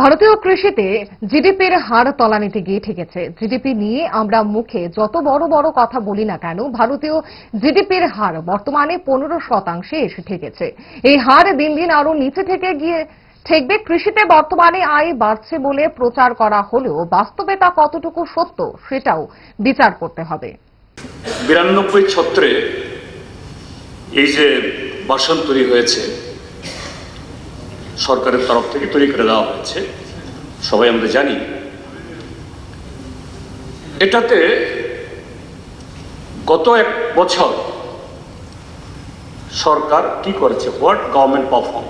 ভারতীয় কৃষিতে জিডিপির হার তলানিতে গিয়ে ঠেকেছে। জিডিপি নিয়ে আমরা মুখে যত বড় বড় কথা বলি না কেন, ভারতীয় জিডিপির হার বর্তমানে পনেরো শতাংশে এসে ঠেকেছে। এই হার দিন দিন আরও নিচে থেকে গিয়ে ঠেকবে। কৃষিতে বর্তমানে আয় বাড়ছে বলে প্রচার করা হলেও বাস্তবে তা কতটুকু সত্য সেটাও বিচার করতে হবে। বিরানব্বই ছত্রে এই যে বাসন তৈরি হয়েছে সরকারের তরফ থেকে তৈরি করে দেওয়া হয়েছে। সবাই আমরা জানি। এটাতে গত এক বছর সরকার কি করেছে? হোয়াট গভর্নমেন্ট পারফর্ম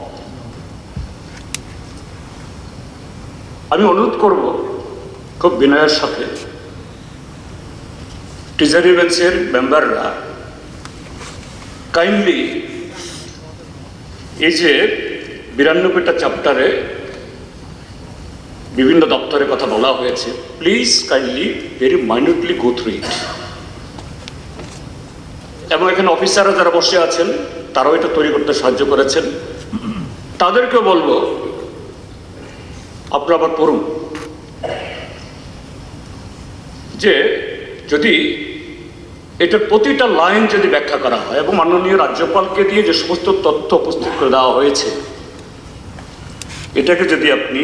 আমি অনুরোধ করব, খুব বিনয়ের সাথে ট্রেজারি বেঞ্চের মেম্বাররা কাইন্ডলি এই যে বিরানব্বইটা চ্যাপ্টারে বিভিন্ন দপ্তরের কথা বলা হয়েছে। Please kindly very minutely go through it এবং এখানে অফিসাররা যারা বসে আছেন, তারাও এটা তৈরি করতে সাহায্য করেছেন। তাদেরকেও বলব, আপনারা আবার পড়ুন। যে যদি এটার প্রতিটা লাইন যদি ব্যাখ্যা করা হয় এবং মাননীয় রাজ্যপালকে দিয়ে যে সমস্ত তথ্য উপস্থিত করে দেওয়া হয়েছে এটাকে যদি আপনি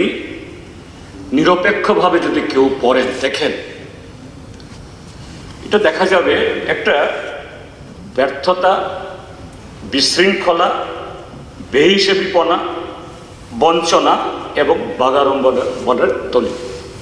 নিরপেক্ষভাবে যদি কেউ পড়েন দেখেন, এটা দেখা যাবে একটা ব্যর্থতা, বিশৃঙ্খলা বেহিসেবিপনা বঞ্চনা এবং বাগারম্বনের তলি